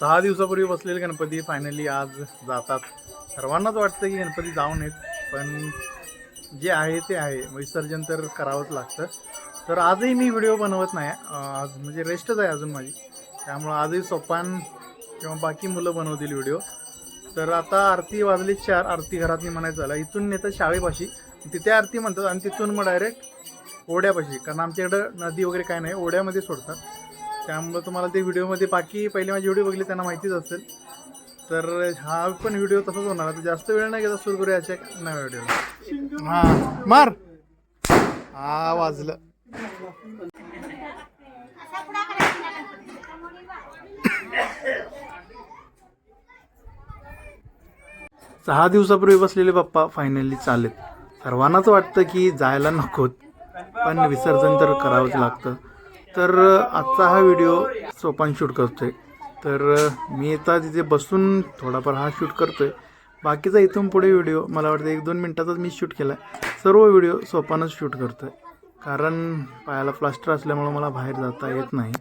सहा दिवसापूर्वी बसलेले गणपती फायनली आज जातात. सर्वांनाच वाटतं की गणपती जाऊ नयेत पण जे आहे ते आहे. विसर्जन तर करावंच लागतं. तर आजही मी व्हिडिओ बनवत नाही. आज म्हणजे रेस्टच आहे अजून माझी. त्यामुळं आजही सोपान किंवा बाकी मुलं बनवतील व्हिडिओ तर आता आरती वाजली चार आरती घरातली म्हणायचं झालं. इथून नेतात शाळेपाशी. तिथे आरती म्हणतात आणि तिथून मग डायरेक्ट ओढ्यापाशी. कारण आमच्याकडं नदी वगैरे काय नाही ओढ्यामध्ये सोडतात. त्यामुळं तुम्हाला ते व्हिडिओमध्ये बाकी पहिले माझे व्हिडिओ बघली त्यांना माहितीच असेल. तर हा पण व्हिडिओ तसाच होणार आता जास्त वेळ नाही घेता सुरू करूया याच्या नव्या व्हिडिओ हा मार. हा वाजलं. सहा दिवसापूर्वी बसलेले बाप्पा फायनली चालेत सर्वांनाच वाटतं की जायला नकोत पण विसर्जन तर करावंच लागतं. तर आजचा हा व्हिडिओ सोपान शूट करतोय. तर मी आता तिथे बसून थोडाफार हा शूट करतोय. बाकीचा इथून पुढे व्हिडिओ मला वाटतं एक दोन मिनटातच मी शूट केला सर्व व्हिडिओ सोपानच शूट करतोय. कारण पायाला प्लास्टर असल्यामुळं मला बाहेर जाता येत नाही.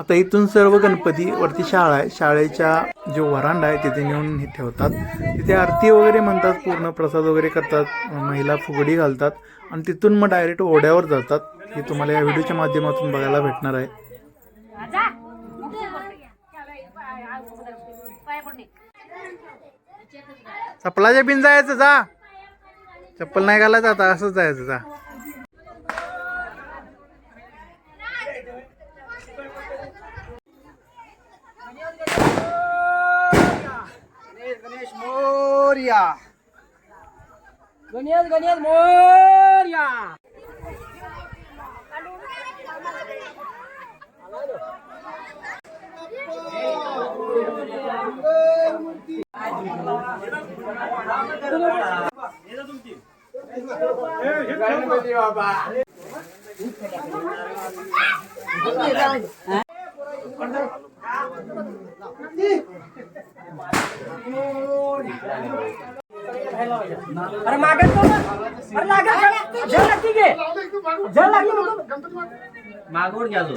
आता इथून सर्व गणपती वरती शाळा आहे. शाळेच्या जो वरांडा आहे तिथे नेऊन हे ठेवतात. तिथे आरती वगैरे म्हणतात पूर्ण प्रसाद वगैरे करतात महिला फुगडी घालतात आणि तिथून मग डायरेक्ट ओढ्यावर जातात. हे तुम्हाला या व्हिडिओच्या माध्यमातून बघायला भेटणार आहे. चप्पलाच्या बिन जायचं जा. चप्पल नाही घालायचं आता असंच जायचं जा. मोर्या गणेश गणेश मोर्या अरे मागे અરે માગે તો અરે લાગે જલ લાગી ગે જલ લાગી માગોડ ગયા છો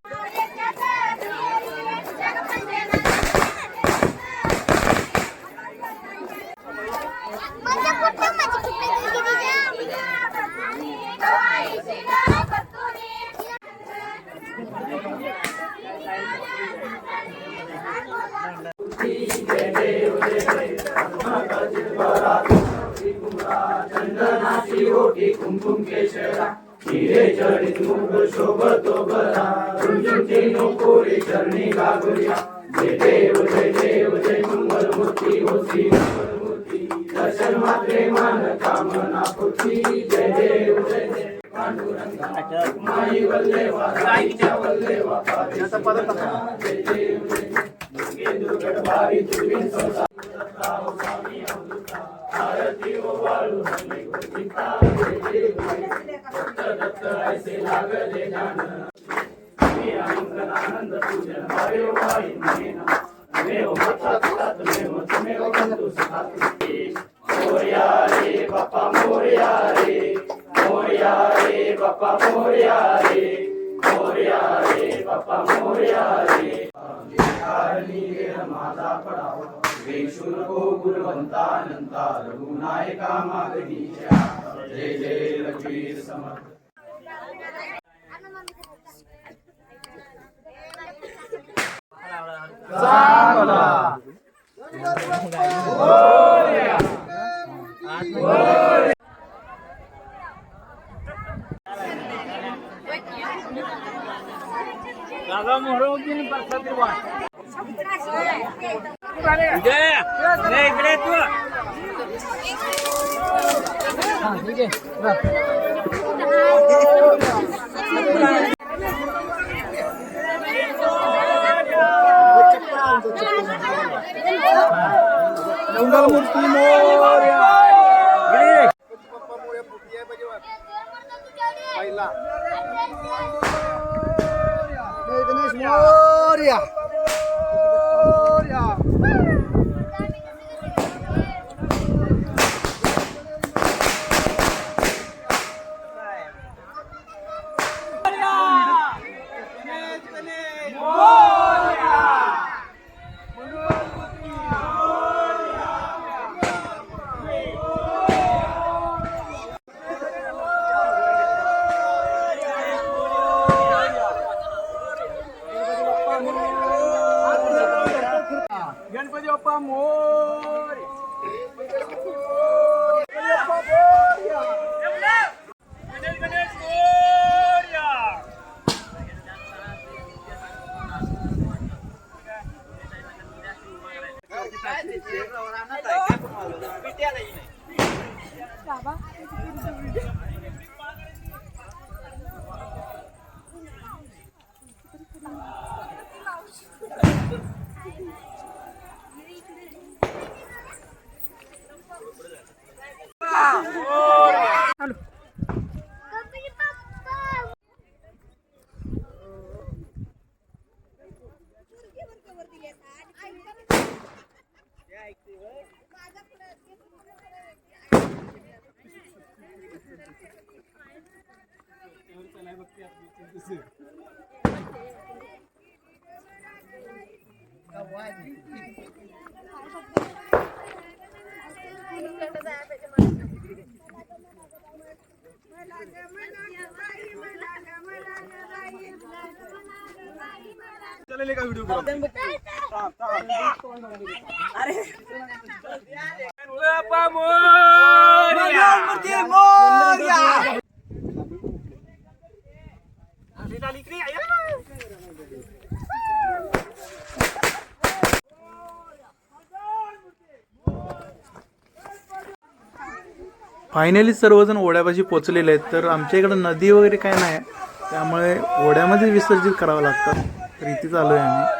चंदनाची ओटी कुंकुम केशरा हिरे जडित मुग शोभतो बरा झुंझुंटी नको रे चरणी गागुल्या Moriari, Papa Moriari. मोर्या रे बापा मोर्या रे मोर्या रे बापा मोर्या रे माझा पडावा वेशुनको गुणवंता नंता रघुनायका मागणीच्या जय जय रघुवीर समर्थ चांगला દાદા મોહરવતી પરસાદી વાત इकडे तू हा ठीक आहे मूर्ती मोर्या Oh! ऐकते चाललेले का व्हिडिओ फायनली सर्वजण ओढ्यापाशी पोचलेले आहेत तर आमच्या इकडं नदी वगैरे काय नाही त्यामुळे ओढ्यामध्ये विसर्जित करावं लागतं. तर चालू आहे आम्ही.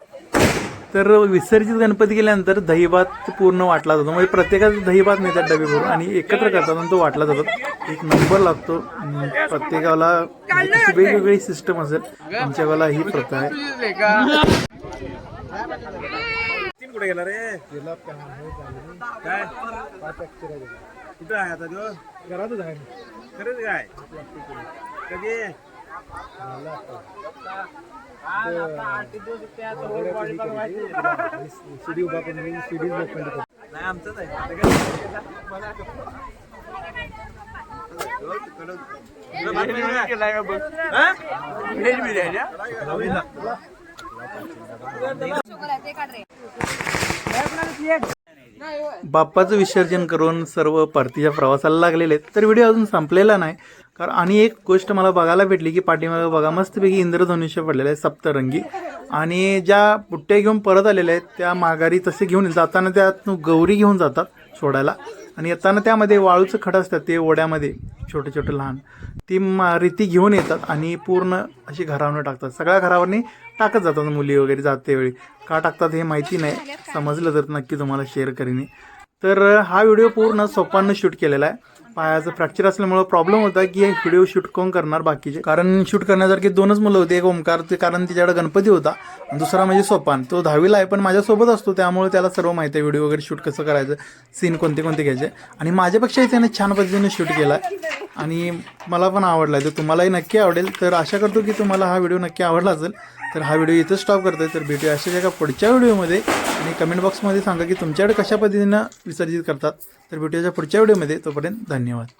तर विसर्जित गणपती केल्यानंतर दहीभात पूर्ण वाटला जातो. म्हणजे प्रत्येकाचा दहीभात नेतात डबे भरून आणि एकत्र करतात आणि तो वाटला जातात एक नंबर लागतो. प्रत्येकाला वेगवेगळी सिस्टम असेल. आमच्या गावाला ही प्रथा आहे. कुठे गेला रे? काय? कुठं आहे आता तो? घरातच आहे. खरंच काय कधी? नाही आमचंच बाप्पाचं विसर्जन करून सर्व परतीच्या प्रवासाला लागलेले तर व्हिडिओ अजून संपलेला नाही. कारण आणि एक गोष्ट मला बघायला भेटली की पाठीमागे बघा मस्तपैकी इंद्रधनुष्य पडलेलं आहे सप्तरंगी. आणि ज्या पुट्ट्या घेऊन परत आलेल्या आहेत त्या माघारी तसे घेऊन जाताना त्यात गौरी घेऊन जातात सोडायला. आणि येताना त्यामध्ये वाळूचं खडं असतात ते ओढ्यामध्ये छोटे छोटे लहान. ती रीती घेऊन येतात आणि पूर्ण अशी घरावर टाकतात. सगळ्या घरावरनी टाकत जातात मुली वगैरे जाते वेळी. का टाकतात हे माहिती नाही. समजलं तर नक्की तुम्हाला शेअर करीन तर हा व्हिडिओ पूर्ण सोपानं शूट केलेला आहे. पायाचं फ्रॅक्चर असल्यामुळं प्रॉब्लेम होता की व्हिडिओ शूट कोण करणार बाकीचे. कारण शूट करण्यासारखे दोनच मुलं होते एक ओमकार ते कारण तिच्याकडे गणपती होता. आणि दुसरा म्हणजे सोपान. तो दहावीला आहे पण माझ्यासोबत असतो त्यामुळे त्याला सर्व माहिती आहे व्हिडिओ वगैरे शूट कसं करायचं सीन कोणते कोणते घ्यायचे. आणि माझ्यापेक्षाही त्याने छान पद्धतीने शूट केला. आणि मला पण आवडला आहे तर तुम्हालाही नक्की आवडेल तर आशा करतो की तुम्हाला हा व्हिडिओ नक्की आवडला असेल. तर हा व्हिडिओ इथं स्टॉप करतोय. तर भेटूया अशाच एका पुढच्या व्हिडिओमध्ये. आणि कमेंट बॉक्समध्ये सांगा की तुमच्याकडे कशा पद्धतीनं विसर्जित करतात. तर भेटूयाच्या पुढच्या व्हिडिओमध्ये. तोपर्यंत धन्यवाद.